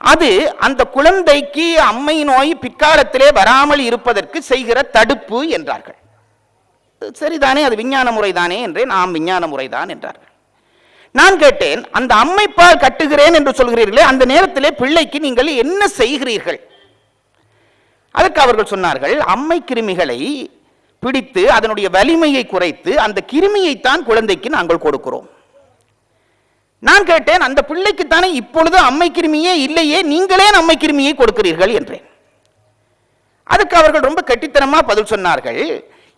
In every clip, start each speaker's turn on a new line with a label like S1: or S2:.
S1: அது அந்த குழந்தைக்கு அம்மை நோய் பிற்காலத்திலே வராமல் இருப்பதற்கு செய்கிற தடுப்பு என்றார்கள். சரிதானே அது விஞ்ஞான முறைதானே என்றே நாம் விஞ்ஞான முறைதான் என்றார்கள். நான் கேட்டேன் அந்த அம்மைப்பால் கட்டுகிறேன் என்று சொல்கிறீர்களே அந்த நேரத்திலே பிள்ளைக்கு நீங்கள் என்ன செய்கிறீர்கள்? அதற்கு அவர்கள் சொன்னார்கள் அம்மை கிருமிகளை பிடித்து அதனுடைய வலிமையை குறைத்து அந்த கிருமியைத்தான் குழந்தைக்கு நாங்கள் கொடுக்கிறோம். நான் கேட்டேன் அந்த பிள்ளைக்குத்தானே இப்பொழுது அம்மை கிருமியே இல்லையே நீங்களே அம்மை கிருமியை கொடுக்கிறீர்கள் என்றேன். அதுக்கு அவர்கள் ரொம்ப கெட்டித்தனமா பதில் சொன்னார்கள்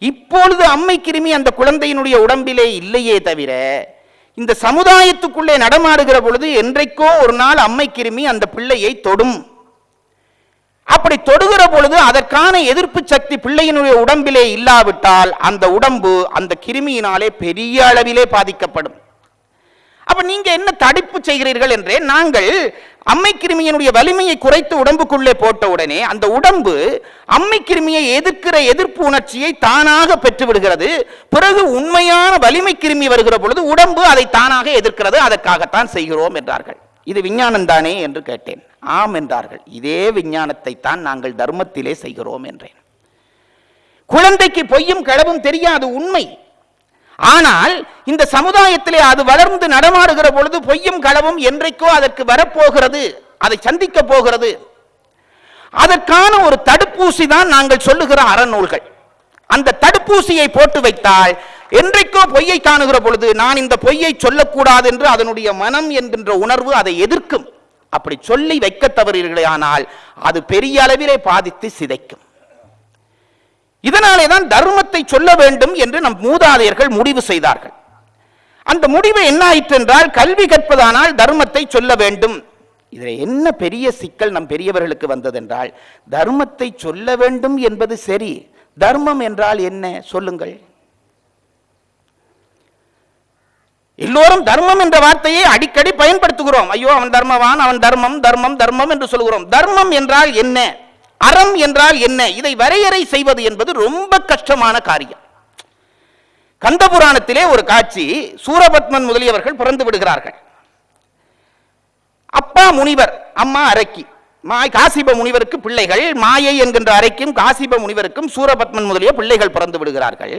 S1: இப்பொழுது அம்மை கிருமி அந்த குழந்தையினுடைய உடம்பிலே இல்லையே தவிர இந்த சமுதாயத்துக்குள்ளே நடமாடுகிற பொழுது என்றைக்கோ ஒரு நாள் அம்மை கிருமி அந்த பிள்ளையை தொடும். அப்படி தொடுகிற பொழுது அதற்கான எதிர்ப்பு சக்தி பிள்ளையினுடைய உடம்பிலே இல்லாவிட்டால் அந்த உடம்பு அந்த கிருமியினாலே பெரிய அளவிலே பாதிக்கப்படும். அப்ப நீங்க என்ன தடுப்பு செய்கிறீர்கள் என்றே நாங்கள் அம்மை கிருமியினுடைய வலிமையை குறைத்து உடம்புக்குள்ளே போட்ட உடனே அந்த உடம்பு அம்மை கிருமியை எதிர்க்கிற எதிர்ப்பு உணர்ச்சியை தானாக பெற்று விடுகிறது பிறகு உண்மையான வலிமை கிருமி வருகிற பொழுது உடம்பு அதை தானாக எதிர்க்கிறது. அதற்காகத்தான் செய்கிறோம் என்றார்கள். இது விஞ்ஞானம் தானே என்று கேட்டேன். ஆம் என்றார்கள். இதே விஞ்ஞானத்தை தான் நாங்கள் தர்மத்திலே செய்கிறோம் என்றேன். குழந்தைக்கு பொய்யும் களவும் தெரியாது உண்மை. ஆனால் இந்த சமுதாயத்திலே அது வளர்ந்து நடமாடுகிற பொழுது பொய்யும் களவும் என்றைக்கோ அதற்கு வரப்போகிறது அதை சந்திக்க போகிறது. அதற்கான ஒரு தடுப்பூசி தான் நாங்கள் சொல்லுகிற அறநூல்கள். அந்த தடுப்பூசியை போட்டு வைத்தால் என்றைக்கோ பொய்யை காணுகிற பொழுது நான் இந்த பொய்யை சொல்லக்கூடாது என்று அதனுடைய மனம் என்கின்ற உணர்வு அதை எதிர்க்கும். அப்படி சொல்லி வைக்க தவறீர்களே ஆனால் அது பெரிய அளவிலே பாதித்து சிதைக்கும். இதனாலே தான் தர்மத்தை சொல்ல வேண்டும் என்று நம் மூதாதையர்கள் முடிவு செய்தார்கள். அந்த முடிவு என்ன ஆயிற்று என்றால் கல்வி கற்பதானால் தர்மத்தை சொல்ல வேண்டும். இதில் என்ன பெரிய சிக்கல் நம் பெரியவர்களுக்கு வந்ததென்றால் தர்மத்தை சொல்ல வேண்டும் என்பது சரி. தர்மம் என்றால் என்ன? சொல்லுங்கள். எல்லோரும் தர்மம் என்ற வார்த்தையை அடிக்கடி பயன்படுத்துகிறோம். ஐயோ அவன் தர்மவான் அவன் தர்மம் தர்மம் தர்மம் என்று சொல்கிறோம். தர்மம் என்றால் என்ன? அறம் என்றால் என்ன? இதை வரையறை செய்வது என்பது ரொம்ப கஷ்டமான காரியம். கந்தபுராணத்திலே ஒரு காட்சி சூரபத்மன் முதலியவர்கள் பிறந்து விடுகிறார்கள். அப்பா முனிவர் அம்மா அரக்கி. காசிப முனிவருக்கு பிள்ளைகள் மாயை என்கின்ற அரைக்கும் காசிப முனிவருக்கும் சூரபத்மன் முதலிய பிள்ளைகள் பிறந்து விடுகிறார்கள்.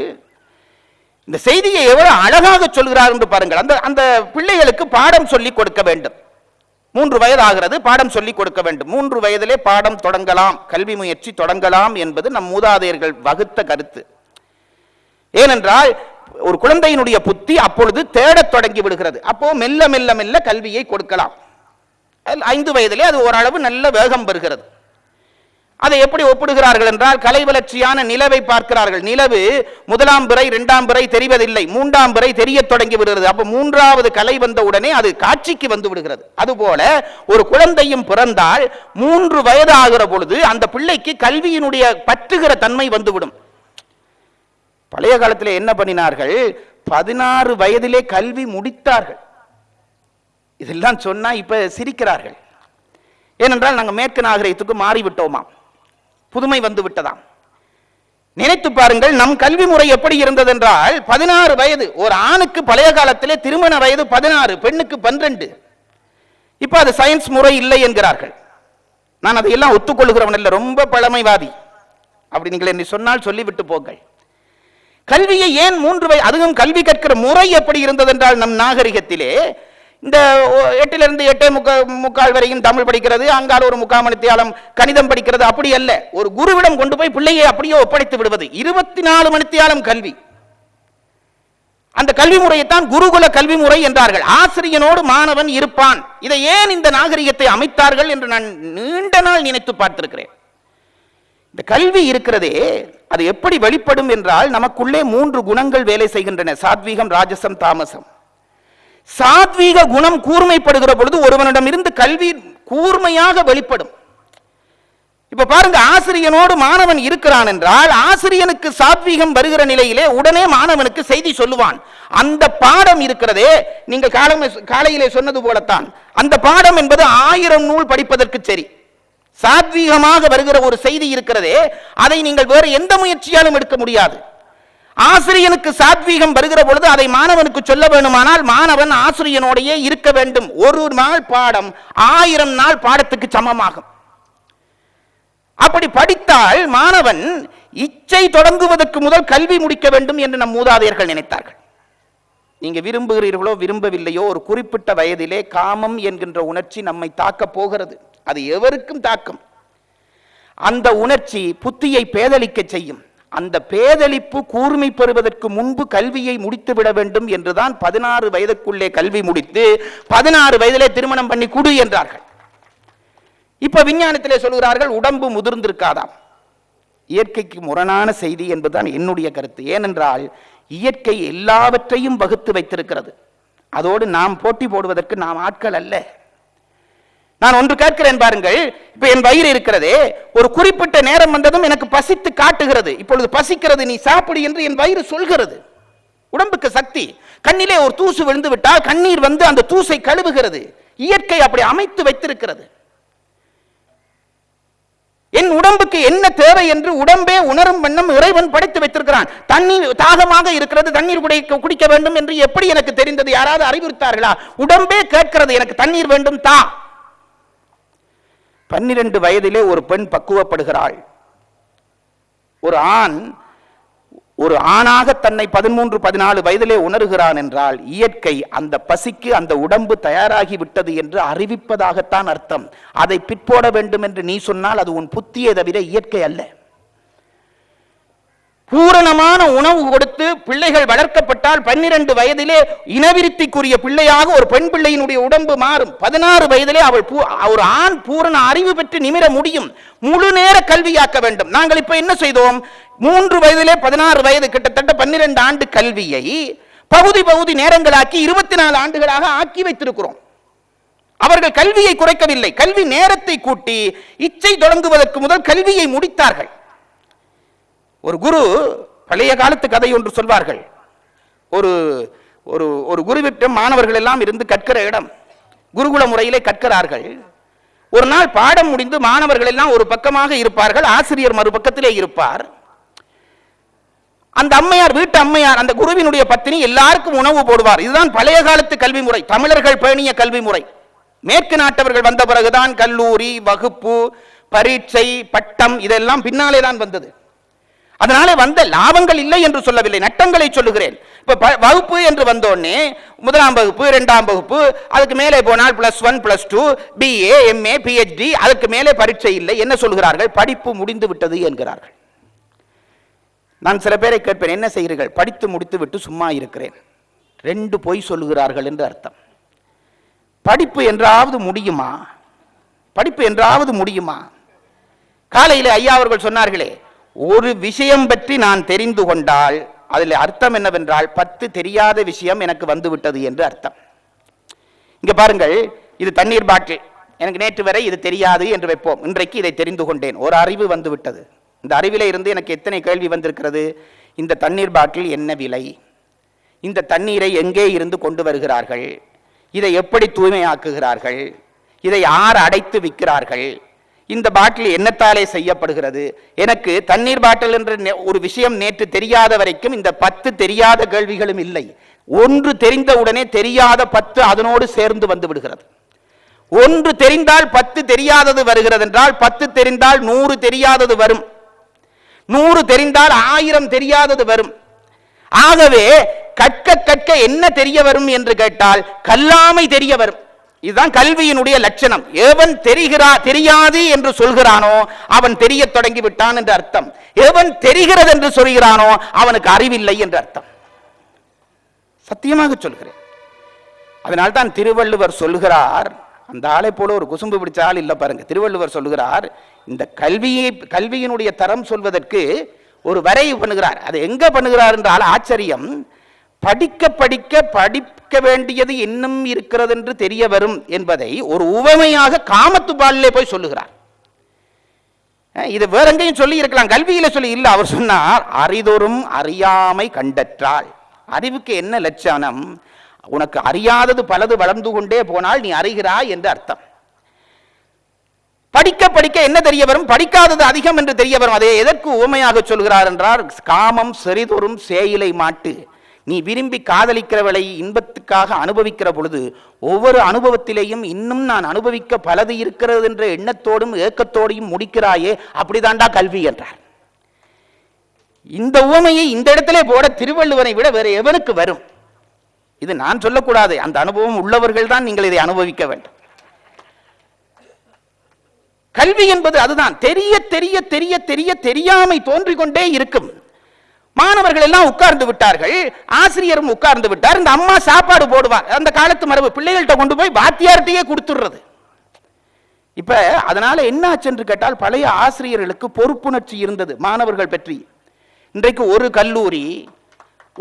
S1: இந்த செய்தியை எவ்வளவு அழகாக சொல்கிறார் என்று பாருங்கள். அந்த அந்த பிள்ளைகளுக்கு பாடம் சொல்லி கொடுக்க வேண்டும். மூன்று வயது ஆகிறது பாடம் சொல்லிக் கொடுக்க வேண்டும். மூன்று வயதிலே பாடம் தொடங்கலாம் கல்வி முயற்சி தொடங்கலாம் என்பது நம் மூதாதையர்கள் வகுத்த கருத்து. ஏனென்றால் ஒரு குழந்தையினுடைய புத்தி அப்பொழுது தேடத் தொடங்கி விடுகிறது. அப்போ மெல்ல மெல்ல மெல்ல கல்வியை கொடுக்கலாம். ஐந்து வயதிலே அது ஓரளவு நல்ல வேகம் பெறுகிறது. அதை எப்படி ஒப்பிடுகிறார்கள் என்றால் கலை வளர்ச்சியான நிலவை பார்க்கிறார்கள். நிலவு முதலாம் பிறை இரண்டாம் பிறை தெரிவதில்லை. மூன்றாம் பிறை தெரியத் தொடங்கி விடுகிறது. அப்ப மூன்றாவது கலை வந்த உடனே அது காட்சிக்கு வந்து விடுகிறது. அதுபோல ஒரு குழந்தையும் பிறந்தால் மூன்று வயது ஆகிற பொழுது அந்த பிள்ளைக்கு கல்வியினுடைய பற்றுகிற தன்மை வந்துவிடும். பழைய காலத்தில் என்ன பண்ணினார்கள்? பதினாறு வயதிலே கல்வி முடித்தார்கள். இதெல்லாம் சொன்னா இப்ப சிரிக்கிறார்கள். ஏனென்றால் நாங்கள் மேற்கு நாகரிகத்துக்கு மாறிவிட்டோமா புதுமை வந்து விட்டதாம். நினைத்து பாருங்கள் நம் கல்வி முறை எப்படி இருந்தது என்றால் பதினாறு வயது ஒரு ஆணுக்கு பழைய காலத்திலே திருமண வயது பதினாறு பெண்ணுக்கு பன்னிரண்டு. இப்ப அது சயின்ஸ் முறை இல்லை என்கிறார்கள். நான் அதையெல்லாம் ஒத்துக்கொள்கிறவன் இல்லை ரொம்ப பழமைவாதி. அப்படி நீங்கள் என்னை சொன்னால் சொல்லிவிட்டு போங்கள். கல்வியை ஏன் மூன்று வயது அதுவும் கல்வி கற்கிற முறை எப்படி இருந்தது என்றால் நம் நாகரிகத்திலே இந்த ஒ- எட்டிலிருந்து எட்டே முக்கா முக்கால் வரையும் தமிழ் படிக்கிறது அங்கால் ஒரு முக்கால் மணித்தியாலம் கணிதம் படிக்கிறது அப்படி அல்ல. ஒரு குருவிடம் கொண்டு போய் பிள்ளையை அப்படியே ஒப்படைத்து விடுவது. இருபத்தி நாலு மணித்தியாலம் கல்வி. அந்த கல்வி முறையைத்தான் குருகுல கல்வி முறை என்றார்கள். ஆசிரியனோடு மாணவன் இருப்பான். இதை ஏன் இந்த நாகரிகத்தை அமைத்தார்கள் என்று நான் நீண்ட நாள் நினைத்து பார்த்திருக்கிறேன். இந்த கல்வி இருக்கிறதே அது எப்படி வெளிப்படும் என்றால் நமக்குள்ளே மூன்று குணங்கள் வேலை செய்கின்றன. சாத்வீகம் ராஜசம் தாமசம். சாத்வீக குணம் கூர்மைப்படுகிற பொழுது ஒருவனிடம் இருந்து கல்வி கூர்மையாக வெளிப்படும். இப்ப பாருங்க ஆசிரியனோடு மாணவன் இருக்கிறான் என்றால் ஆசிரியனுக்கு சாத்வீகம் வருகிற நிலையிலே உடனே மாணவனுக்கு செய்தி சொல்லுவான். அந்த பாடம் இருக்கிறதே நீங்கள் காலம் காலையிலே சொன்னது போலத்தான். அந்த பாடம் என்பது ஆயிரம் நூல் படிப்பதற்கு சரி. சாத்வீகமாக வருகிற ஒரு செய்தி இருக்கிறதே அதை நீங்கள் வேறு எந்த முயற்சியாலும் எடுக்க முடியாது. ஆசிரியனுக்கு சாத்வீகம் வருகிற பொழுது அதை மாணவனுக்கு சொல்ல வேண்டுமானால் மாணவன் ஆசிரியனோடையே இருக்க வேண்டும். ஒரு நாள் பாடம் ஆயிரம் நாள் பாடத்துக்கு சமமாகும். அப்படி படித்தால் மாணவன் இச்சை தொடங்குவதற்கு முதல் கல்வி முடிக்க வேண்டும் என்று நம் மூதாதையர்கள் நினைத்தார்கள். நீங்க விரும்புகிறீர்களோ விரும்பவில்லையோ ஒரு குறிப்பிட்ட வயதிலே காமம் என்கின்ற உணர்ச்சி நம்மை தாக்கப் போகிறது. அது எவருக்கும் தாக்கும். அந்த உணர்ச்சி புத்தியை பேதலிக்க செய்யும். அந்த பேதழிப்பு கூர்மை பெறுவதற்கு முன்பு கல்வியை முடித்து விட வேண்டும் என்றுதான் பதினாறு வயதுக்குள்ளே கல்வி முடித்து பதினாறு வயதிலே திருமணம் பண்ணி குடு என்றார்கள். இப்ப விஞ்ஞானத்திலே சொல்கிறார்கள் உடம்பு முதிர்ந்திருக்காதாம். இயற்கைக்கு முரணான செய்தி என்பதுதான் என்னுடைய கருத்து. ஏனென்றால் இயற்கை எல்லாவற்றையும் வகுத்து வைத்திருக்கிறது. அதோடு நாம் போட்டி போடுவதற்கு நாம் ஆட்கள் அல்ல. நான் ஒன்று கேட்கிறேன் பாருங்கள். இப்ப என் வயிறு இருக்கிறதே. ஒரு குறிப்பிட்ட நேரம் வந்ததும் எனக்கு பசித்து காட்டுகிறது. இப்பொழுது பசிக்கிறது நீ சாப்பிடு என்று என் வயிறு சொல்கிறது. உடம்புக்கு சக்தி. கண்ணிலே ஒரு தூசு விழுந்து விட்டால் கண்ணீர் வந்து அந்த தூசை கழுவுகிறது. இயற்கை அப்படி அமைத்து வைத்திருக்கிறது. என் உடம்புக்கு என்ன தேவை என்று உடம்பே உணரும் வண்ணம் இறைவன் படைத்து வைத்திருக்கிறான். தண்ணீர் தாகமாக இருக்கிறது தண்ணீர் குடிக்க குடிக்க வேண்டும் என்று எப்படி எனக்கு தெரிந்தது? யாராவது அறிவுறுத்தார்களா? உடம்பே கேட்கிறது எனக்கு தண்ணீர் வேண்டும் தான் பன்னிரண்டு வயதிலே ஒரு பெண் பக்குவப்படுகிறாள். ஒரு ஆண் ஒரு ஆணாக தன்னை பதிமூன்று பதினாலு வயதிலே உணர்கிறான் என்றால் இயற்கை அந்த பசிக்கு அந்த உடம்பு தயாராகி விட்டது என்று அறிவிப்பதாகத்தான் அர்த்தம். அதை பிற்போட வேண்டும் என்று நீ சொன்னால் அது உன் புத்தியே தவிர இயற்கை அல்ல. பூரணமான உணவு கொடுத்து பிள்ளைகள் வளர்க்கப்பட்டால் பன்னிரண்டு வயதிலே இனவிருத்திக்குரிய பிள்ளையாக ஒரு பெண் பிள்ளையினுடைய உடம்பு மாறும். பதினாறு வயதிலே அவள் ஒரு ஆண் பூரண அறிவு பெற்று நிமிர முடியும். முழு நேர கல்வியாக்க வேண்டும். நாங்கள் இப்ப என்ன செய்தோம்? மூன்று வயதிலே பதினாறு வயது கிட்டத்தட்ட பன்னிரண்டு ஆண்டு கல்வியை பகுதி பகுதி நேரங்களாக்கி இருபத்தி நாலு ஆண்டுகளாக ஆக்கி வைத்திருக்கிறோம். அவர்கள் கல்வியை குறைக்கவில்லை. கல்வி நேரத்தை கூட்டி இச்சை தொடங்குவதற்கு முதல் கல்வியை முடித்தார்கள். ஒரு குரு பழைய காலத்து கதை ஒன்று சொல்வார்கள். ஒரு ஒரு ஒரு குருவிட்டம் மாணவர்கள் எல்லாம் இருந்து கற்கிற இடம். குருகுல முறையிலே கற்கிறார்கள். ஒரு நாள் பாடம் முடிந்து மாணவர்கள் எல்லாம் ஒரு பக்கமாக இருப்பார்கள். ஆசிரியர் மறுபக்கத்திலே இருப்பார். அந்த அம்மையார் வீட்டு அம்மையார் அந்த குருவினுடைய பத்தினி எல்லாருக்கும் உணவு போடுவார். இதுதான் பழைய காலத்து கல்வி முறை. தமிழர்கள் பேணிய கல்வி முறை. மேற்கு நாட்டவர்கள் வந்த பிறகுதான் கல்லூரி வகுப்பு பரீட்சை பட்டம் இதெல்லாம் பின்னாலே தான் வந்தது. அதனால வந்த லாபங்கள் இல்லை என்று சொல்லவில்லை. நட்டங்களை சொல்லுகிறேன். இப்ப ப- வகுப்பு என்று வந்தோடனே முதலாம் வகுப்பு இரண்டாம் வகுப்பு அதுக்கு மேலே போனால் plus one plus two BA MA PhD அதுக்கு மேலே பரீட்சை இல்லை. என்ன சொல்கிறார்கள்? படிப்பு முடிந்து விட்டது என்கிறார்கள். நான் சில பேரை கேட்பேன் என்ன செய்கிறீர்கள்? படித்து முடித்து விட்டு சும்மா இருக்கிறேன். ரெண்டு பொய் சொல்லுகிறார்கள் என்று அர்த்தம். படிப்பு என்றாவது முடியுமா? படிப்பு என்றாவது முடியுமா? காலையில் ஐயா அவர்கள் சொன்னார்களே ஒரு விஷயம் பற்றி நான் தெரிந்து கொண்டால் அதில் அர்த்தம் என்னவென்றால் பத்து தெரியாத விஷயம் எனக்கு வந்துவிட்டது என்று அர்த்தம். இங்கே பாருங்கள் இது தண்ணீர் பாட்டில். எனக்கு நேற்று வரை இது தெரியாது என்று வைப்போம். இன்றைக்கு இதை தெரிந்து கொண்டேன். ஒரு அறிவு வந்துவிட்டது. இந்த அறிவிலே இருந்து எனக்கு எத்தனை கேள்வி வந்திருக்கிறது? இந்த தண்ணீர் பாட்டில் என்ன விலை? இந்த தண்ணீரை எங்கே இருந்து கொண்டு வருகிறார்கள்? இதை எப்படி தூய்மையாக்குகிறார்கள்? இதை யார் அடைத்து விற்கிறார்கள்? இந்த பாட்டில் என்னத்தாலே செய்யப்படுகிறது? எனக்கு தண்ணீர் பாட்டில் என்ற நே- ஒரு விஷயம் நேற்று தெரியாத வரைக்கும் இந்த பத்து தெரியாத கேள்விகளும் இல்லை. ஒன்று தெரிந்தவுடனே தெரியாத பத்து அதனோடு சேர்ந்து வந்து விடுகிறது. ஒன்று தெரிந்தால் பத்து தெரியாதது வருகிறது என்றால் பத்து தெரிந்தால் நூறு தெரியாதது வரும். நூறு தெரிந்தால் ஆயிரம் தெரியாதது வரும். ஆகவே கற்க கற்க என்ன தெரிய வரும் என்று கேட்டால் கல்லாமை தெரிய வரும். இதுதான் கல்வியினுடைய லட்சணம். எவன் தெரிகிறா தெரியாது என்று சொல்கிறானோ அவன் தெரியத் தொடங்கி விட்டான் என்று அர்த்தம். எவன் தெரிகிறது என்று சொல்கிறானோ அவனுக்கு அறிவில்லை என்று அர்த்தம். சத்தியமாக சொல்கிறேன். அதனால்தான் திருவள்ளுவர் சொல்கிறார் அந்த ஆளை போல ஒரு குசும்பு பிடிச்ச ஆள் இல்ல பாருங்க. திருவள்ளுவர் சொல்கிறார் இந்த கல்வியை கல்வியினுடைய தரம் சொல்வதற்கு ஒரு வரைவு பண்ணுகிறார். அது எங்க பண்ணுகிறார் என்றால் ஆச்சரியம். படிக்க படிக்க படிக்க வேண்டியது இன்னும் இருக்கிறது என்று தெரிய வரும் என்பதை ஒரு உவமையாக காமத்துப்பாலிலே போய் சொல்லுகிறார். இது வேற எங்கேயும் சொல்லி இருக்கலாம். கல்வியில சொல்லி இல்லை. அவர் சொன்னார் அறிதொரும் அறியாமை கண்டற்றால். அறிவுக்கு என்ன லட்சணம் உனக்கு அறியாதது பலது வளர்ந்து கொண்டே போனால் நீ அறிகிறாய் என்று அர்த்தம். படிக்க படிக்க என்ன தெரிய வரும்? படிக்காதது அதிகம் என்று தெரிய வரும். அதை எதற்கு உவமையாக சொல்கிறார் என்றார் காமம் செறிதொரும் சேயிலை மாட்டு. நீ விரும்பி காதலிக்கிறவளை இன்பத்துக்காக அனுபவிக்கிற பொழுது ஒவ்வொரு அனுபவத்திலேயும் இன்னும் நான் அனுபவிக்க பலது இருக்கிறது என்ற எண்ணத்தோடும் ஏக்கத்தோடையும் முடிக்கிறாயே அப்படிதான்டா கல்வி என்றார். இந்த உவமையை இந்த இடத்திலே போட திருவள்ளுவரை விட வேறு எவனுக்கு வரும்? இது நான் சொல்லக்கூடாது. அந்த அனுபவம் உள்ளவர்கள் தான் நீங்கள் இதை அனுபவிக்க வேண்டும். கல்வி என்பது அதுதான். தெரிய தெரிய தெரிய தெரிய தெரியாமை தோன்றிக் கொண்டே இருக்கும். மாணவர்கள் எல்லாம் உட்கார்ந்து விட்டார்கள். ஆசிரியரும் உட்கார்ந்து விட்டார். இந்த அம்மா சாப்பாடு போடுவார் அந்த காலத்து மரபு பிள்ளைகள்கிட்ட கொண்டு போய் வாத்தியார்கிட்டயே கொடுத்துடுறது இப்ப அதனால என்ன ஆச்சு என்று கேட்டால் பழைய ஆசிரியர்களுக்கு பொறுப்புணர்ச்சி இருந்தது மாணவர்கள் பற்றி. இன்றைக்கு ஒரு கல்லூரி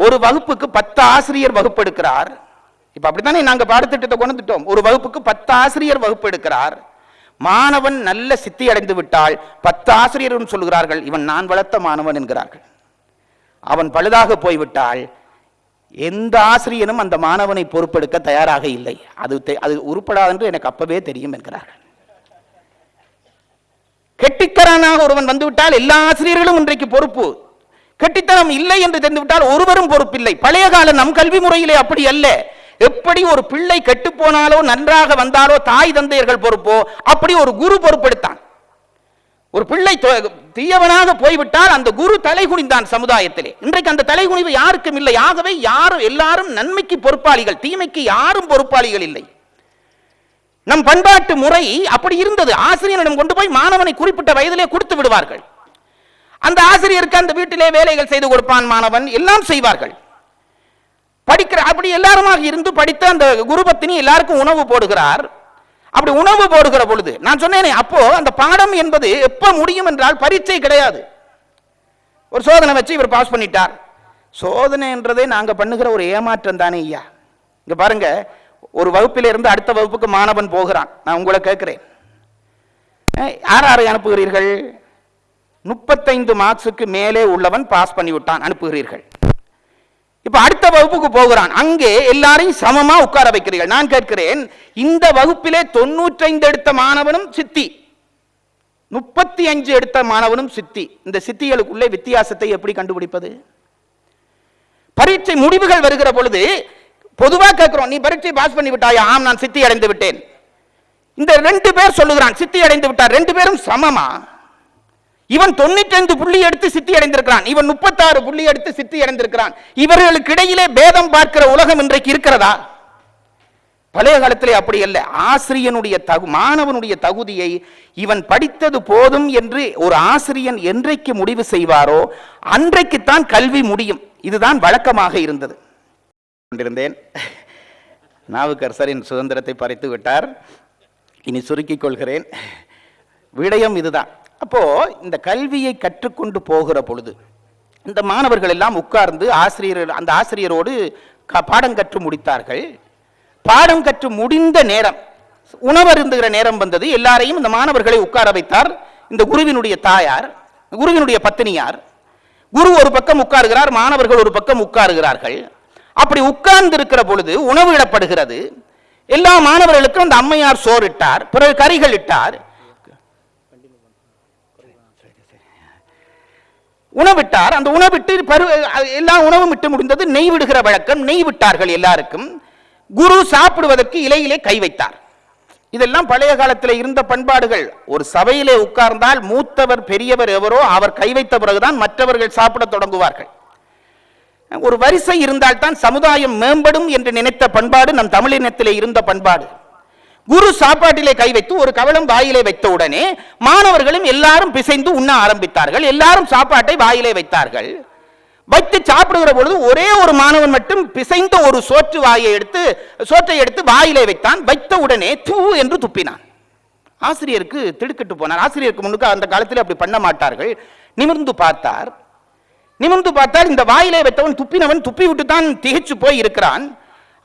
S1: ஒரு வகுப்புக்கு பத்து ஆசிரியர் வகுப்பு எடுக்கிறார். இப்ப அப்படித்தானே நாங்க பாடத்திட்டத்தை கொண்டு ஒரு வகுப்புக்கு பத்து ஆசிரியர் வகுப்பு எடுக்கிறார். மாணவன் நல்ல சித்தி அடைந்து விட்டால் பத்து ஆசிரியரும் சொல்கிறார்கள் இவன் நான் வளர்த்த மாணவன் என்கிறார்கள். அவன் பழுதாக போய்விட்டால் எந்த ஆசிரியனும் அந்த மாணவனை பொறுப்பெடுக்க தயாராக இல்லை. அது அது உருப்படாதென்று எனக்கு அப்பவே தெரியும் என்கிறார்கள். கெட்டிக்கரானாக ஒருவன் வந்துவிட்டால் எல்லா ஆசிரியர்களும் இன்றைக்கு பொறுப்பு. கெட்டித்தனம் இல்லை என்று தெரிந்துவிட்டால் ஒருவரும் பொறுப்பில்லை. பழைய கால நம் கல்வி முறையிலே அப்படி அல்ல. எப்படி ஒரு பிள்ளை கெட்டு போனாலோ நன்றாக வந்தாலோ தாய் தந்தையர்கள் பொறுப்போ அப்படி ஒரு குரு பொறுப்பெடுத்தான். ஒரு பிள்ளை தீயவனாக போய்விட்டால் அந்த குரு தலைகுனிந்தான் சமுதாயத்திலே. இன்றைக்கு அந்த தலைகுனிவு யாருக்கும் இல்லை. ஆகவே யாரும் எல்லாரும் நன்மைக்கு பொறுப்பாளிகள் தீமைக்கு யாரும் பொறுப்பாளிகள் இல்லை. நம் பண்பாட்டு முறை அப்படி இருந்தது. ஆசிரியரிடம் கொண்டு போய் மாணவனை குறிப்பிட்ட வயதிலே கொடுத்து விடுவார்கள். அந்த ஆசிரியருக்கு அந்த வீட்டிலே வேலைகள் செய்து கொடுப்பான் மாணவன். எல்லாம் செய்வார்கள். படிக்கிற அப்படி எல்லாருமாக இருந்து படித்த அந்த குருபத்தினி எல்லாருக்கும் உணவு போடுகிறார். அப்படி உணவு போடுகிற பொழுது நான் சொன்னேனே அப்போ அந்த பாடம் என்பது எப்ப முடியும் என்றால் பரீட்சை கிடையாது. ஒரு சோதனை வச்சு இவர் பாஸ் பண்ணிட்டார். சோதனை என்றதே நாங்க பண்ணுகிற ஒரு ஏமாற்றம் தானே ஐயா. இங்க பாருங்க ஒரு வகுப்பில இருந்து அடுத்த வகுப்புக்கு மாணவன் போகிறான். நான் உங்களை கேட்கிறேன். யார் யாரை அனுப்புகிறீர்கள்? முப்பத்தைந்து மார்க்ஸுக்கு மேலே உள்ளவன் பாஸ் பண்ணிவிட்டான் அனுப்புகிறீர்கள். இப்ப அடுத்த வகுப்புக்கு போகிறான். அங்கே எல்லாரையும் சமமா உட்கார வைக்கிறீர்கள். நான் கேட்கிறேன் இந்த வகுப்பிலே தொண்ணூற்றைந்து எடுத்த மாணவனும் சித்தி. முப்பத்தி அஞ்சு எடுத்த மாணவனும் சித்தி. இந்த சித்திகளுக்குள்ளே வித்தியாசத்தை எப்படி கண்டுபிடிப்பது? பரீட்சை முடிவுகள் வருகிற பொழுது பொதுவா கேட்கிறோம் நீ பரீட்சை பாஸ் பண்ணி விட்டாயா? ஆம் நான் சித்தி அடைந்து விட்டேன். இந்த ரெண்டு பேர் சொல்லுகிறான் சித்தி அடைந்து விட்டார். ரெண்டு பேரும் சமமா? இவன் தொண்ணூற்றி புள்ளி எடுத்து சித்தி அடைந்திருக்கிறான். இவன் முப்பத்தாறு புள்ளி எடுத்து சித்தி அடைந்திருக்கிறான். இவர்களுக்கு இடையிலே பேதம் பார்க்கிற உலகம் இன்றைக்கு இருக்கிறதா? பழைய காலத்திலே அப்படி அல்ல. ஆசிரியனுடைய தகு மாணவனுடைய தகுதியை இவன் படித்தது போதும் என்று ஒரு ஆசிரியன் என்றைக்கு முடிவு செய்வாரோ அன்றைக்குத்தான் கல்வி முடியும். இதுதான் வழக்கமாக இருந்தது. கொண்டிருந்தேன். நாவுக்கரசரின் சுதந்திரத்தை பறித்து விட்டார் இனி சுருக்கிக் கொள்கிறேன். விடயம் இதுதான். அப்போது இந்த கல்வியை கற்றுக்கொண்டு போகிற பொழுது இந்த மாணவர்கள் எல்லாம் உட்கார்ந்து ஆசிரியர் அந்த ஆசிரியரோடு க- பாடம் கற்று முடித்தார்கள். பாடம் கற்று முடிந்த நேரம் உணவருந்துகிற நேரம் வந்தது. எல்லாரையும் இந்த மாணவர்களை உட்கார வைத்தார் இந்த குருவினுடைய தாயார் குருவினுடைய பத்தினியார். குரு ஒரு பக்கம் உட்காருகிறார் மாணவர்கள் ஒரு பக்கம் உட்காருகிறார்கள். அப்படி உட்கார்ந்து இருக்கிற பொழுது உணவு இடப்படுகிறது. எல்லா மாணவர்களுக்கும் அந்த அம்மையார் சோறிட்டார் பிறகு கறிகள் இட்டார். உணவிட்டார். அந்த உணவிட்டு பரு எல்லா உணவும் விட்டு முடிந்தது நெய் விடுகிற வழக்கம். நெய் விட்டார்கள் எல்லாருக்கும். குரு சாப்பிடுவதற்கு இலையிலே கை வைத்தார். இதெல்லாம் பழைய காலத்தில் இருந்த பண்பாடுகள். ஒரு சபையிலே உட்கார்ந்தால் மூத்தவர் பெரியவர் எவரோ அவர் கை வைத்த பிறகுதான் மற்றவர்கள் சாப்பிட தொடங்குவார்கள். ஒரு வரிசை இருந்தால்தான் சமுதாயம் மேம்படும் என்று நினைத்த பண்பாடு நம் தமிழினத்திலே இருந்த பண்பாடு. குரு சாப்பாட்டிலே கை வைத்து ஒரு கவலம் வாயிலே வைத்த உடனே மாணவர்களும் எல்லாரும் பிசைந்து உண்ண ஆரம்பித்தார்கள். எல்லாரும் சாப்பாட்டை வாயிலே வைத்தார்கள். வைத்து சாப்பிடுகிற பொழுது ஒரே ஒரு மாணவன் மட்டும் பிசைந்த ஒரு சோற்று வாயை எடுத்து சோற்றை எடுத்து வாயிலே வைத்தான். வைத்த உடனே தூ என்று துப்பினான். ஆசிரியருக்கு திடுக்கிட்டு போனார். ஆசிரியருக்கு முன்னுக்கு அந்த காலத்தில் அப்படி பண்ண மாட்டார்கள். நிமிர்ந்து பார்த்தார். நிமிர்ந்து பார்த்தால் இந்த வாயிலே வைத்தவன் துப்பினவன் துப்பி விட்டு தான் திகைச்சு போய் இருக்கிறான்.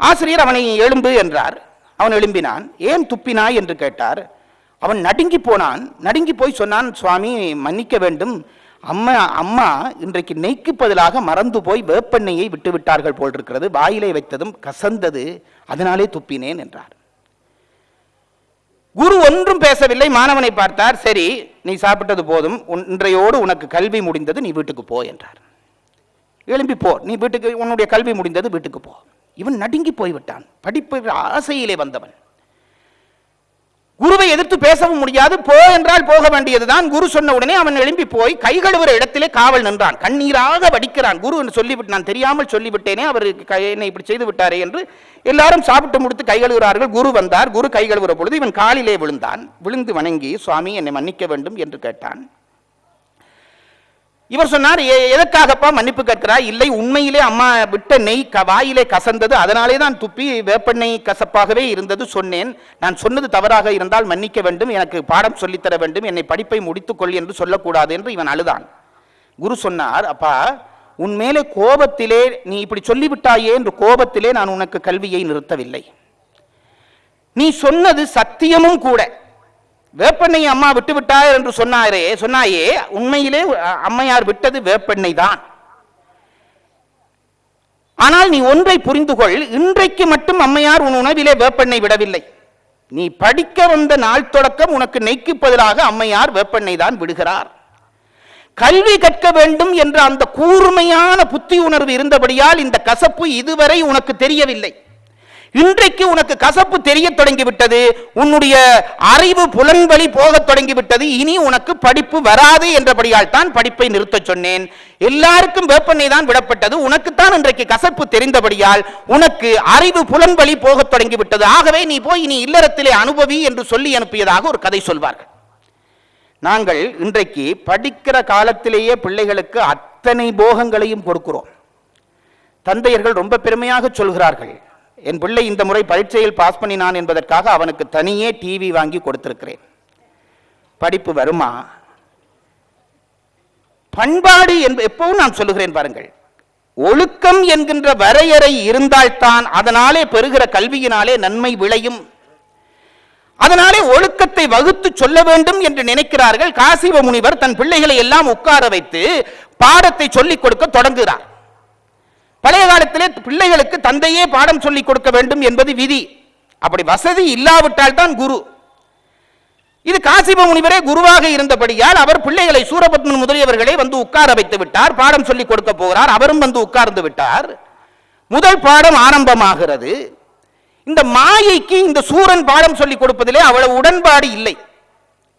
S1: ஆசிரியர் அவனை எழும்பு என்றார். அவன் எழும்பினான் ஏன் துப்பினாய்? என்று கேட்டார். அவன் நடுங்கி போனான். நடுங்கி போய் சொன்னான் சுவாமி மன்னிக்க வேண்டும். அம்மா அம்மா இன்றைக்கு நெய்க்கு பதிலாக மறந்து போய் வேப்பெண்ணெயை விட்டு விட்டார்கள் போல் இருக்கிறது வாயிலை வைத்ததும் கசந்தது. அதனாலே துப்பினேன் என்றார். குரு ஒன்றும் பேசவில்லை. மாணவனை பார்த்தார். சரி நீ சாப்பிட்டது போதும். இன்றையோடு உனக்கு கல்வி முடிந்தது. நீ வீட்டுக்கு போ என்றார். எழும்பி போ. நீ வீட்டுக்கு உன்னுடைய கல்வி முடிந்தது. வீட்டுக்கு போ. இவன் நடுங்கி போய்விட்டான். படிப்பு ஆசையிலே வந்தவன். குருவை எதிர்த்து பேசவும் முடியாது. போ என்றால் போக வேண்டியதுதான். குரு சொன்ன உடனே அவன் எழும்பி போய் கை கழுவுற இடத்திலே காவல் நின்றான். கண்ணீராக வடிக்கிறான். குரு என்று சொல்லிவிட்டு நான் தெரியாமல் சொல்லிவிட்டேனே அவர் என்னை இப்படி செய்து விட்டாரே என்று எல்லாரும் சாப்பிட்டு முடித்து கை கழுவுகிறார்கள். குரு வந்தார். குரு கை கழுவுற பொழுது இவன் காலிலே விழுந்தான். விழுந்து வணங்கி சுவாமி என்னை மன்னிக்க வேண்டும் என்று கேட்டான். இவர் சொன்னார் எதற்காகப்பா மன்னிப்பு கேட்கிறார் இல்லை உண்மையிலே அம்மா விட்ட நெய் க- வாயிலே கசந்தது. அதனாலே தான் துப்பி வேப்பெண்ணெய் கசப்பாகவே இருந்தது சொன்னேன். நான் சொன்னது தவறாக இருந்தால் மன்னிக்க வேண்டும். எனக்கு பாடம் சொல்லித்தர வேண்டும். என்னை படிப்பை முடித்துக்கொள் என்று சொல்லக்கூடாது என்று இவன் அழுதான். குரு சொன்னார் அப்பா உன் மேலே கோபத்திலே நீ இப்படி சொல்லிவிட்டாயே என்று கோபத்திலே நான் உனக்கு கல்வியை நிறுத்தவில்லை. நீ சொன்னது சத்தியமும் கூட. வேப்பெண்ணை அம்மா விட்டு விட்டார் என்று சொன்னாரே சொன்னாயே உண்மையிலே அம்மையார் விட்டது வேப்பெண்ணை தான். ஆனால் நீ ஒன்றை புரிந்து கொள் இன்றைக்கு மட்டும் அம்மையார் உன் உணவிலே வேப்பெண்ணை விடவில்லை. நீ படிக்க வந்த நாள் தொடக்கம் உனக்கு நெய்க்கு பதிலாக அம்மையார் வேப்பெண்ணை தான் விடுகிறார். கல்வி கற்க வேண்டும் என்ற அந்த கூர்மையான புத்தி உணர்வு இருந்தபடியால் இந்த கசப்பு இதுவரை உனக்கு தெரியவில்லை. இன்றைக்கு உனக்கு கசப்பு தெரிய தொடங்கிவிட்டது உன்னுடைய அறிவு புலன்வழி போகத் தொடங்கிவிட்டது இனி உனக்கு படிப்பு வராது என்றபடியால் தான் படிப்பை நிறுத்தச் சொன்னேன். எல்லாருக்கும் வேப்பெண்ணை தான் விடப்பட்டது உனக்குத்தான் இன்றைக்கு கசப்பு தெரிந்தபடியால் உனக்கு அறிவு புலன்வழி போகத் தொடங்கிவிட்டது. ஆகவே நீ போய் நீ இல்லறத்திலே அனுபவி என்று சொல்லி அனுப்பியதாக ஒரு கதை சொல்வார்கள். நாங்கள் இன்றைக்கு படிக்கிற காலத்திலேயே பிள்ளைகளுக்கு அத்தனை போகங்களையும் கொடுக்கிறோம். தந்தையர்கள் ரொம்ப பெருமையாக சொல்கிறார்கள். என் பிள்ளை இந்த முறை பரீட்சையில் பாஸ் பண்ணினான் என்பதற்காக அவனுக்கு தனியே டிவி வாங்கி கொடுத்திருக்கிறேன். படிப்பு வருமா? பண்பாடு என்ப எப்பவும் நான் சொல்லுகிறேன் பாருங்கள். ஒழுக்கம் என்கின்ற வரையறை இருந்தால்தான் அதனாலே பெறுகிற கல்வியினாலே நன்மை விளையும். அதனாலே ஒழுக்கத்தை வகுத்து சொல்ல வேண்டும் என்று நினைக்கிறார்கள். காசிவ முனிவர் தன் பிள்ளைகளை எல்லாம் உட்கார வைத்து பாடத்தை சொல்லிக் கொடுக்க தொடங்குகிறார். பழைய காலத்திலே பிள்ளைகளுக்கு தந்தையே பாடம் சொல்லிக் கொடுக்க வேண்டும் என்பது விதி. அப்படி வசதி இல்லாவிட்டால் தான் குரு. இது காசிப முனிவரே குருவாக இருந்தபடியால் அவர் பிள்ளைகளை சூரபத்மன் முதலியவர்களை வந்து உட்கார வைத்து விட்டார் பாடம் சொல்லிக் கொடுக்க போகிறார் அவரும் வந்து உட்கார்ந்து விட்டார். முதல் பாடம் ஆரம்பமாகிறது. இந்த மாயைக்கு இந்த சூரன் பாடம் சொல்லிக் கொடுப்பதிலே அவ்வளவு உடன்பாடு இல்லை.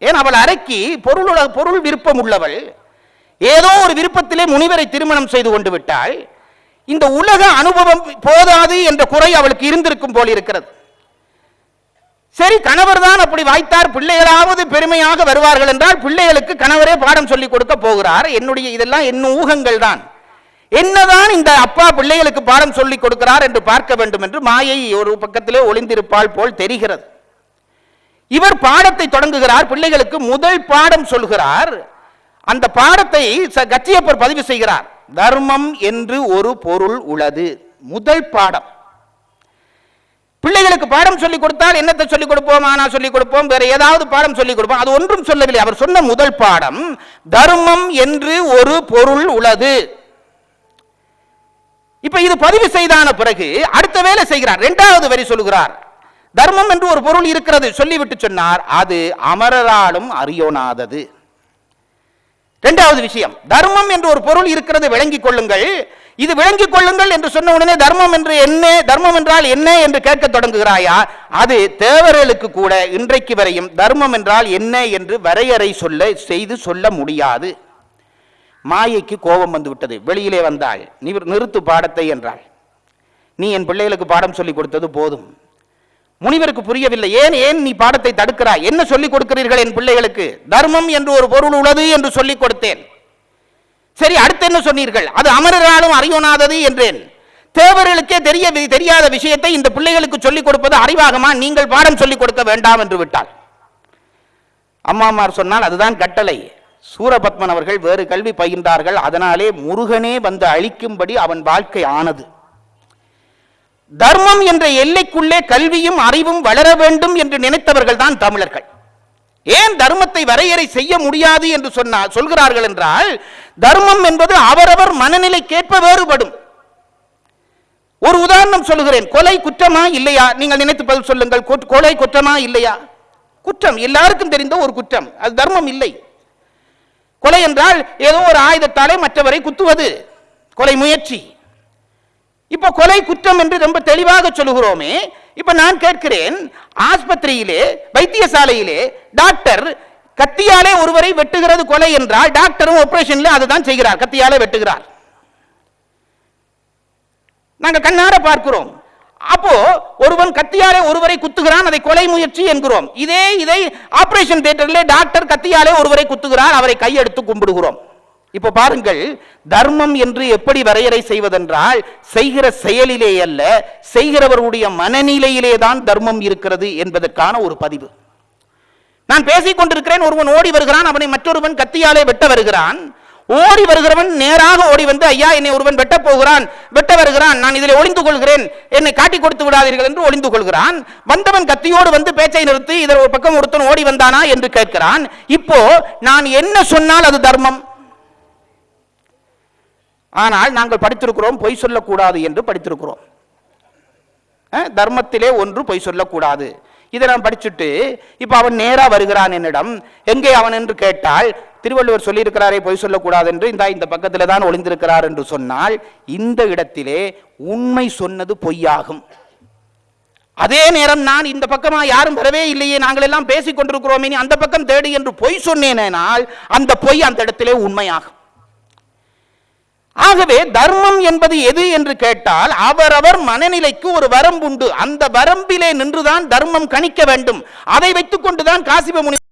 S1: ஏன்? அவள் அரைக்கி பொருள் பொருள் விருப்பம் உள்ளவள். ஏதோ ஒரு விருப்பத்திலே முனிவரை திருமணம் செய்து கொண்டு விட்டாள். இந்த உலக அனுபவம் போதாது என்ற குறை அவளுக்கு இருந்திருக்கும் போல் இருக்கிறது. சரி கணவர் தான் அப்படி வாய்த்தார் பிள்ளைகளாவது பெருமையாக வருவார்கள் என்றால் பிள்ளைகளுக்கு கணவரே பாடம் சொல்லிக் கொடுக்க போகிறார். என்னுடைய இதெல்லாம் என் ஊகங்கள் தான். என்னதான் இந்த அப்பா பிள்ளைகளுக்கு பாடம் சொல்லிக் கொடுக்கிறார் என்று பார்க்க வேண்டும் என்று மாயை ஒரு பக்கத்திலே ஒளிந்திருப்பாள் போல் தெரிகிறது. இவர் பாடத்தை தொடங்குகிறார் பிள்ளைகளுக்கு முதல் பாடம் சொல்கிறார். அந்த பாடத்தை ச- கச்சியப்பர் பதிவு செய்கிறார். தர்மம் என்று ஒரு பொருள் உள்ளது. முதல் பாடம். பிள்ளைகளுக்கு பாடம் சொல்லிக் கொடுத்தால் என்னத்தை சொல்லிக் கொடுப்போம்? ஆனா சொல்லிக் கொடுப்போம். வேற ஏதாவது பாடம் சொல்லிக் கொடுப்போம். அது ஒன்றும் சொல்லவில்லை. அவர் சொன்ன முதல் பாடம் தர்மம் என்று ஒரு பொருள் உள்ளது. இப்ப இது பதிவு செய்தான பிறகு அடுத்த வேலை செய்கிறார். இரண்டாவது வரி சொல்லுகிறார். தர்மம் என்று ஒரு பொருள் இருக்கிறது. சொல்லிவிட்டு சொன்னார். அது அமரராலும் அறியோனாதது. இரண்டாவது விஷயம் தர்மம் என்று ஒரு பொருள் இருக்கிறது விளங்கிக் கொள்ளுங்கள். இது விளங்கிக் கொள்ளுங்கள் என்று சொன்ன உடனே தர்மம் என்று என்ன தர்மம் என்றால் என்ன என்று கேட்க தொடங்குகிறாயா? அது தேவர்களுக்கு கூட இன்றைக்கு வரையும் தர்மம் என்றால் என்ன என்று வரையறை சொல்ல செய்து சொல்ல முடியாது. மாயைக்கு கோபம் வந்துவிட்டது வெளியிலே வந்தாள். நீ நிறுத்து பாடத்தை என்றாள். நீ என் பிள்ளைகளுக்கு பாடம் சொல்லி கொடுத்தது போதும். முனிவருக்கு புரியவில்லை. ஏன் ஏன் நீ பாடத்தை தடுக்கிறாய்? என்ன சொல்லிக் கொடுக்கிறீர்கள் என் பிள்ளைகளுக்கு? தர்மம் என்று ஒரு பொருள் உள்ளது என்று சொல்லிக் கொடுத்தேன். சரி அடுத்து என்ன சொன்னீர்கள்? அது அமரராலும் அறியோனாதது என்றேன். தேவர்களுக்கே தெரிய தெரியாத விஷயத்தை இந்த பிள்ளைகளுக்கு சொல்லிக் கொடுப்பது அறிவாகமா? நீங்கள் பாடம் சொல்லிக் கொடுக்க வேண்டாம் என்று விட்டாள். அம்மாமார் சொன்னால் அதுதான் கட்டளை. சூரபத்மன் அவர்கள் வேறு கல்வி பயின்றார்கள். அதனாலே முருகனே வந்து அழிக்கும்படி அவன் வாழ்க்கை ஆனது. தர்மம் என்ற எல்லைக்குள்ளே கல்வியும் அறிவும் வளர வேண்டும் என்று நினைத்தவர்கள் தான் தமிழர்கள். ஏன் தர்மத்தை வரையறை செய்ய முடியாது என்று சொன்னால் சொல்கிறார்கள் என்றால் தர்மம் என்பது அவரவர் மனநிலைக்கேற்ப வேறுபடும். ஒரு உதாரணம் சொல்லுகிறேன். கொலை குற்றமா இல்லையா? நீங்கள் நினைத்து பதில் சொல்லுங்கள். கொலை குற்றமா இல்லையா? குற்றம். எல்லாருக்கும் தெரிந்த ஒரு குற்றம். அது தர்மம் இல்லை. கொலை என்றால் ஏதோ ஒரு ஆயுதத்தாலே மற்றவரை குத்துவது. கொலை முயற்சி. இப்ப கொலை குற்றம் என்று ரொம்ப தெளிவாக சொல்லுகிறோமே. இப்ப நான் கேட்கிறேன் ஆஸ்பத்திரியிலே வைத்தியசாலையிலே டாக்டர் கத்தியாலே ஒருவரை வெட்டுகிறது கொலை என்றால் டாக்டரும் ஆபரேஷன்ல அதுதான் செய்கிறார் கத்தியாலே வெட்டுகிறார். நாங்க கண்ணார பார்க்கிறோம். அப்போ ஒருவன் கத்தியாலே ஒருவரை குத்துகிறான் அதை கொலை முயற்சி என்கிறோம். இதே இதை ஆபரேஷன் தியேட்டரிலே டாக்டர் கத்தியாலே ஒருவரை குத்துகிறார் அவரை கையெடுத்து கும்பிடுகிறோம். இப்போ பாருங்கள் தர்மம் என்று எப்படி வரையறை செய்வதென்றால் செய்கிற செயலிலே அல்ல செய்கிறவருடைய மனநிலையிலே தான் தர்மம் இருக்கிறது என்பதற்கான ஒரு பதிவு. நான் பேசிக் கொண்டிருக்கிறேன் ஒருவன் ஓடி வருகிறான் அவனை மற்றொருவன் கத்தியாலே வெட்ட வருகிறான். ஓடி வருகிறவன் நேராக ஓடி வந்து ஐயா என்னை ஒருவன் வெட்ட போகிறான் வெட்ட வருகிறான் நான் இதில் ஒளிந்து கொள்கிறேன் என்னை காட்டி கொடுத்து விடாதீர்கள் என்று ஒளிந்து கொள்கிறான். வந்தவன் கத்தியோடு வந்து பேச்சை நிறுத்தி இதில் ஒரு பக்கம் ஒருத்தன் ஓடி வந்தானா என்று கேட்கிறான். இப்போ நான் என்ன சொன்னால் அது தர்மம்? ஆனால் நாங்கள் படித்திருக்கிறோம் பொய் சொல்லக்கூடாது என்று படித்திருக்கிறோம். தர்மத்திலே ஒன்று பொய் சொல்லக்கூடாது. இதை நான் படிச்சுட்டு இப்போ அவன் நேராக வருகிறான் என்னிடம். எங்கே அவன் என்று கேட்டால் திருவள்ளுவர் சொல்லியிருக்கிறாரே பொய் சொல்லக்கூடாது என்று. இந்த இந்த பக்கத்தில் தான் ஒளிந்திருக்கிறார் என்று சொன்னால் இந்த இடத்திலே உண்மை சொன்னது பொய்யாகும். அதே நேரம் நான் இந்த பக்கமாக யாரும் வரவே இல்லையே நாங்கள் எல்லாம் பேசிக் கொண்டிருக்கிறோமே அந்த பக்கம் தேடு என்று பொய் சொன்னேனால் அந்த பொய் அந்த இடத்திலே உண்மையாகும். ஆகவே தர்மம் என்பது எது என்று கேட்டால் அவரவர் மனநிலைக்கு ஒரு வரம்புண்டு. அந்த வரம்பிலே நின்றுதான் தர்மம் கணிக்க வேண்டும். அதை வைத்துக் கொண்டுதான் காசிப முனி